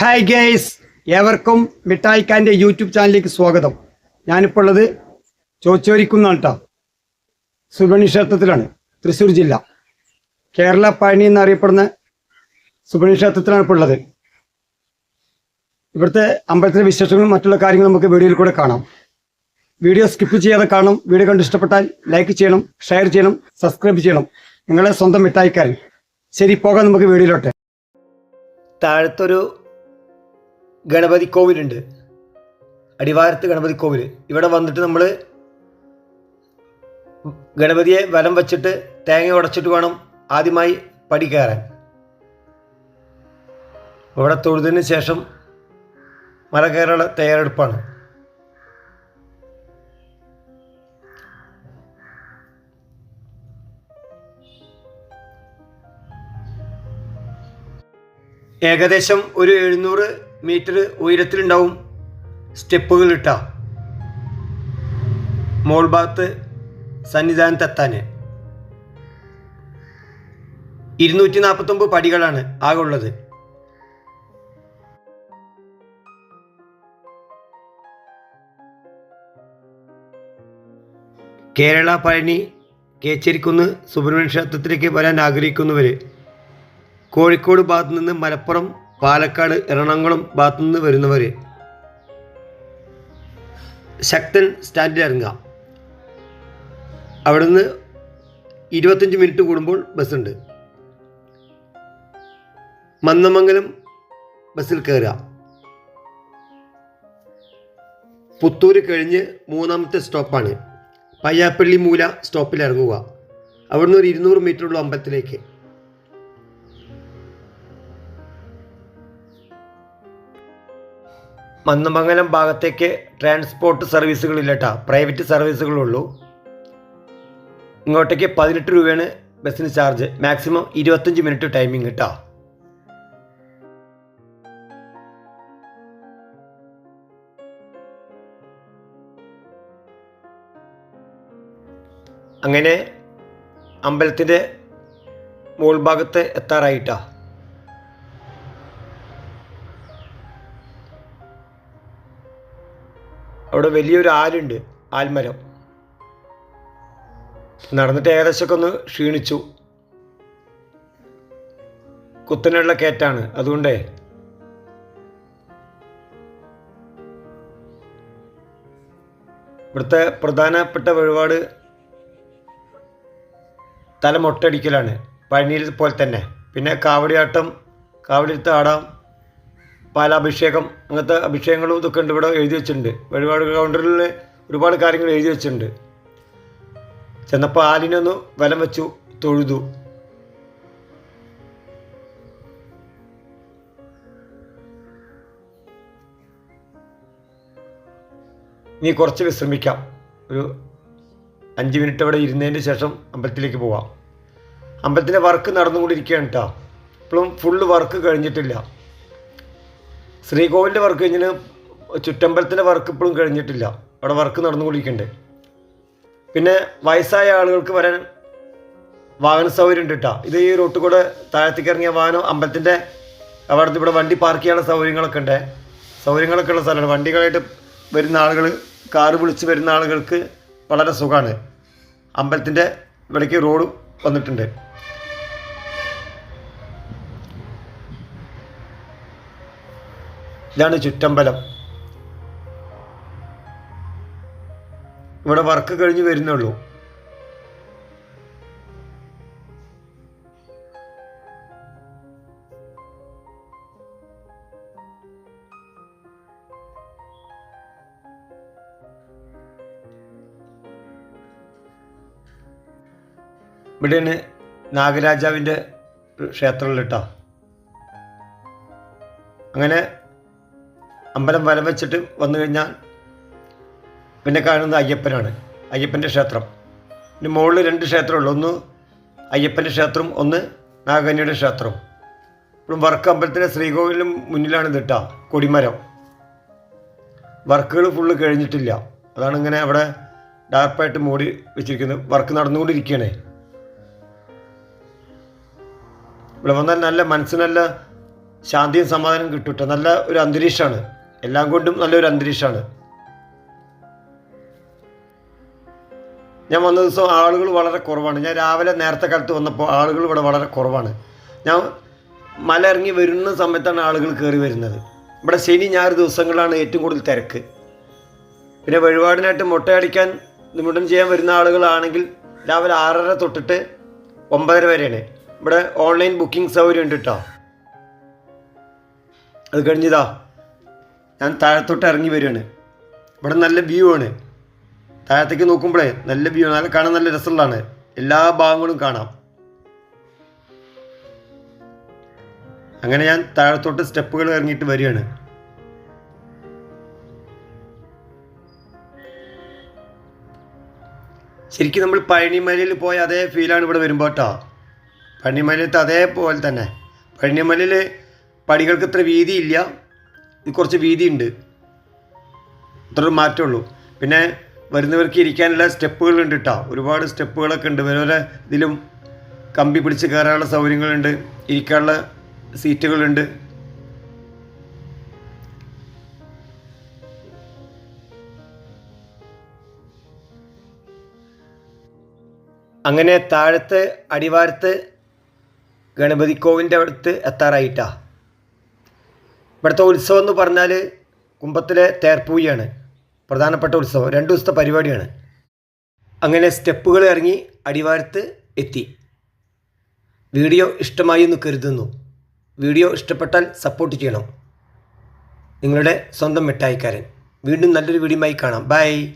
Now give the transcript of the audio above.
Hi guys ഏവർക്കും മിഠായിക്കാന്റെ YouTube ചാനലിലേക്ക് സ്വാഗതം. ഞാനിപ്പോൾ ഉള്ളത് ചോച്ചോരിക്കുന്നാണ് കേട്ടോ സുബ്രഹ്മണ്യ ക്ഷേത്രത്തിലാണ് തൃശ്ശൂർ ജില്ല. കേരള പഴനി എന്നറിയപ്പെടുന്ന സുബ്രഹ്മണ്യ ക്ഷേത്രത്തിലാണ് ഇപ്പോൾ ഉള്ളത്. ഇവിടുത്തെ അമ്പലത്തിലെ വിശേഷങ്ങളും മറ്റുള്ള കാര്യങ്ങളും നമുക്ക് വീഡിയോയിൽ കൂടെ കാണാം. വീഡിയോ സ്കിപ്പ് ചെയ്യാതെ കാണും. വീഡിയോ കണ്ട് ഇഷ്ടപ്പെട്ടാൽ ലൈക്ക് ചെയ്യണം ഷെയർ ചെയ്യണം സബ്സ്ക്രൈബ് ചെയ്യണം. നിങ്ങളെ സ്വന്തം മിഠായിക്കാരൻ. ശരി പോകാം നമുക്ക് വീഡിയോയിലോട്ടെ. താഴത്തൊരു ഗണപതി കോവിലുണ്ട്. അടിവാരത്ത് ഗണപതി കോവിൽ ഇവിടെ വന്നിട്ട് നമ്മൾ ഗണപതിയെ വലം വച്ചിട്ട് തേങ്ങ ഉടച്ചിട്ട് വേണം ആദ്യമായി പടി കയറാൻ. ഇവിടെ തൊഴുതിന് ശേഷം മല കയറാനുള്ള തയ്യാറെടുപ്പാണ്. ഏകദേശം ഒരു എഴുന്നൂറ് മീറ്റർ ഉയരത്തിലുണ്ടാവും. സ്റ്റെപ്പുകൾ ഇട്ട. മോൾ ഭാഗത്ത് സന്നിധാനത്തെത്താൻ ഇരുന്നൂറ്റി നാൽപ്പത്തൊമ്പത് പടികളാണ് ആകെ ഉള്ളത്. കേരള പഴനി കേച്ചേരിക്കുന്ന് സുബ്രഹ്മണ്യ ക്ഷേത്രത്തിലേക്ക് വരാൻ ആഗ്രഹിക്കുന്നവർ കോഴിക്കോട് ഭാഗത്തു നിന്ന് മലപ്പുറം പാലക്കാട് എറണാകുളം ഭാഗത്തു നിന്ന് വരുന്നവർ ശക്തൻ സ്റ്റാൻഡിൽ ഇറങ്ങുക. അവിടുന്ന് ഇരുപത്തഞ്ച് മിനിറ്റ് കൂടുമ്പോൾ ബസ്സുണ്ട്. മന്ദമംഗലം ബസ്സിൽ കയറുക. പുത്തൂര് കഴിഞ്ഞ് മൂന്നാമത്തെ സ്റ്റോപ്പാണ്. പയ്യാപ്പള്ളി മൂല സ്റ്റോപ്പിൽ ഇറങ്ങുക. അവിടുന്ന് ഒരു ഇരുന്നൂറ് മീറ്ററുള്ള അമ്പലത്തിലേക്ക്. മന്നമംഗലം ഭാഗത്തേക്ക് ട്രാൻസ്പോർട്ട് സർവീസുകളില്ല കേട്ടോ പ്രൈവറ്റ് സർവീസുകളുള്ളൂ ഇങ്ങോട്ടേക്ക് പതിനെട്ട് രൂപയാണ് ബസ്സിന് ചാർജ് മാക്സിമം ഇരുപത്തഞ്ച് മിനിറ്റ് ടൈമിംഗ് കേട്ടോ അങ്ങനെ അമ്പലത്തിന്റെ മുകൾ ഭാഗത്ത് എത്താറായിട്ടാ. അവിടെ വലിയൊരു ആലുണ്ട് ആൽമരം. നടന്നിട്ട് ഏകദേശമൊക്കെ ഒന്ന് ക്ഷീണിച്ചു. കുത്തനുള്ള കയറ്റാണ് അതുകൊണ്ടേ. ഇവിടുത്തെ പ്രധാനപ്പെട്ട വഴിപാട് തല മൊട്ടടിക്കലാണ് പഴനിയിൽ പോലെ തന്നെ. പിന്നെ കാവടിയാട്ടം കാവടിയെടുത്ത് ആടാം. പാലാഭിഷേകം അങ്ങനത്തെ അഭിഷേകങ്ങളും ഇതൊക്കെ ഉണ്ട് ഇവിടെ എഴുതി വെച്ചിട്ടുണ്ട്. വഴിപാട് കൗണ്ടറിൽ ഒരുപാട് കാര്യങ്ങൾ എഴുതി വെച്ചിട്ടുണ്ട്. ചെന്നപ്പോൾ ആലിനൊന്ന് വലം വെച്ചു തൊഴുതു. ഇനി കുറച്ച് വിശ്രമിക്കാം. ഒരു അഞ്ച് മിനിറ്റ് അവിടെ ഇരുന്നതിന് ശേഷം അമ്പലത്തിലേക്ക് പോവാം. അമ്പലത്തിന്റെ വർക്ക് നടന്നുകൊണ്ടിരിക്കുകയാണ് കേട്ടോ ഇപ്പോഴും ഫുള്ള് വർക്ക് കഴിഞ്ഞിട്ടില്ല. ശ്രീകോവിലിന്റെ വർക്ക് കഴിഞ്ഞിന് ചുറ്റമ്പലത്തിന്റെ വർക്ക് ഇപ്പോഴും കഴിഞ്ഞിട്ടില്ല. അവിടെ വർക്ക് നടന്നുകൊണ്ടിരിക്കുന്നുണ്ട് പിന്നെ വയസ്സായ ആളുകൾക്ക് വരാൻ വാഹന സൗകര്യം ഉണ്ട് കേട്ടോ ഇത് ഈ റോട്ട് കൂടെ താഴത്തേക്ക് ഇറങ്ങിയ വാഹനം അമ്പലത്തിന്റെ അവിടെ ഇവിടെ വണ്ടി പാർക്ക് ചെയ്യാനുള്ള സൗകര്യങ്ങളൊക്കെ ഉണ്ട്. സൗകര്യങ്ങളൊക്കെ ഉള്ള സ്ഥലമാണ്. വണ്ടികളായിട്ട് വരുന്ന ആളുകൾ കാറ് വിളിച്ച് വരുന്ന ആളുകൾക്ക് വളരെ സുഖമാണ് അമ്പലത്തിന്റെ ഇവിടേക്ക് റോഡ് വന്നിട്ടുണ്ട്. ഇതാണ് ചുറ്റമ്പലം. ഇവിടെ വർക്ക് കഴിഞ്ഞു വരുന്നുള്ളൂ. ഇവിടെയാണ് നാഗരാജാവിന്റെ ക്ഷേത്രമുള്ള കേട്ടോ. അങ്ങനെ അമ്പലം വലം വെച്ചിട്ട് വന്നു കഴിഞ്ഞാൽ പിന്നെ കാണുന്നത് അയ്യപ്പനാണ്. അയ്യപ്പന്റെ ക്ഷേത്രം. പിന്നെ മുകളിൽ രണ്ട് ക്ഷേത്രമുള്ളൂ. ഒന്ന് അയ്യപ്പന്റെ ക്ഷേത്രം ഒന്ന് നാഗകന്യയുടെ ക്ഷേത്രം. ഇപ്പം വർക്ക് അമ്പലത്തിലെ ശ്രീകോവിലും മുന്നിലാണ് ഇത് കൊടിമരം. വർക്കുകൾ ഫുള്ള് കഴിഞ്ഞിട്ടില്ല. അതാണ് ഇങ്ങനെ അവിടെ ഡാർപ്പായിട്ട് മൂടി വെച്ചിരിക്കുന്നത്. വർക്ക് നടന്നുകൊണ്ടിരിക്കുകയാണ്. ഇവിടെ വന്നാൽ നല്ല മനസ്സിനല്ല നല്ല ശാന്തിയും സമാധാനം കിട്ടും നല്ല ഒരു അന്തരീക്ഷമാണ്. എല്ലാം കൊണ്ടും നല്ലൊരു അന്തരീക്ഷമാണ്. ഞാൻ വന്ന ദിവസം ആളുകൾ വളരെ കുറവാണ്. ഞാൻ രാവിലെ നേരത്തെ കാലത്ത് വന്നപ്പോൾ ആളുകൾ ഇവിടെ വളരെ കുറവാണ്. ഞാൻ മല ഇറങ്ങി വരുന്ന സമയത്താണ് ആളുകൾ കയറി വരുന്നത്. ഇവിടെ ശനി ഞായർ ദിവസങ്ങളാണ് ഏറ്റവും കൂടുതൽ തിരക്ക്. പിന്നെ വഴിപാടിനായിട്ട് മുട്ടയടിക്കാൻ നിമിടം ചെയ്യാൻ വരുന്ന ആളുകളാണെങ്കിൽ രാവിലെ ആറര തൊട്ടിട്ട് ഒമ്പതര വരെയാണ്. ഇവിടെ ഓൺലൈൻ ബുക്കിംഗ് സൗകര്യം ഉണ്ട് കേട്ടോ. അത് കഴിഞ്ഞതാ ഞാൻ താഴത്തോട്ട് ഇറങ്ങി വരികയാണ്. ഇവിടെ നല്ല വ്യൂ ആണ്. താഴത്തേക്ക് നോക്കുമ്പോഴേ നല്ല വ്യൂ ആണ്. നല്ല കാണാൻ നല്ല രസമുള്ളതാണ്. എല്ലാ ഭാഗങ്ങളും കാണാം. അങ്ങനെ ഞാൻ താഴത്തോട്ട് സ്റ്റെപ്പുകൾ ഇറങ്ങിയിട്ട് വരികയാണ്. ശരിക്കും നമ്മൾ പഴനിമലയിൽ പോയ അതേ ഫീലാണ് ഇവിടെ വരുമ്പോൾ കേട്ടോ പഴനിമലയത്ത് അതേപോലെ തന്നെ. പഴനിമലയിൽ പടികൾക്ക് ഇത്ര വീതിയില്ല. കുറച്ച് വീതിയുണ്ട്. അത്രയും ഒരു മാറ്റമുള്ളൂ. പിന്നെ വരുന്നവർക്ക് ഇരിക്കാനുള്ള സ്റ്റെപ്പുകളുണ്ട് കേട്ടോ ഒരുപാട് സ്റ്റെപ്പുകളൊക്കെ ഉണ്ട്. ഓരോരോ ഇതിലും കമ്പി പിടിച്ച് കയറാനുള്ള സൗകര്യങ്ങളുണ്ട്. ഇരിക്കാനുള്ള സീറ്റുകളുണ്ട്. അങ്ങനെ താഴത്തെ അടിവാരത്ത് ഗണപതി കോവിന്റെ അടുത്ത് എത്താറായിട്ടാ. ഇവിടുത്തെ ഉത്സവം എന്ന് പറഞ്ഞാൽ കുമ്പത്തിലെ തേർപ്പൂയാണ് പ്രധാനപ്പെട്ട ഉത്സവം. രണ്ട് ദിവസത്തെ പരിപാടിയാണ്. അങ്ങനെ സ്റ്റെപ്പുകൾ ഇറങ്ങി അടിവാരത്ത് എത്തി. വീഡിയോ ഇഷ്ടമായി എന്ന് കരുതുന്നു. വീഡിയോ ഇഷ്ടപ്പെട്ടാൽ സപ്പോർട്ട് ചെയ്യണം. നിങ്ങളുടെ സ്വന്തം മിഠായിക്കാരൻ. വീണ്ടും നല്ലൊരു വീഡിയോയുമായി കാണാം. ബൈ.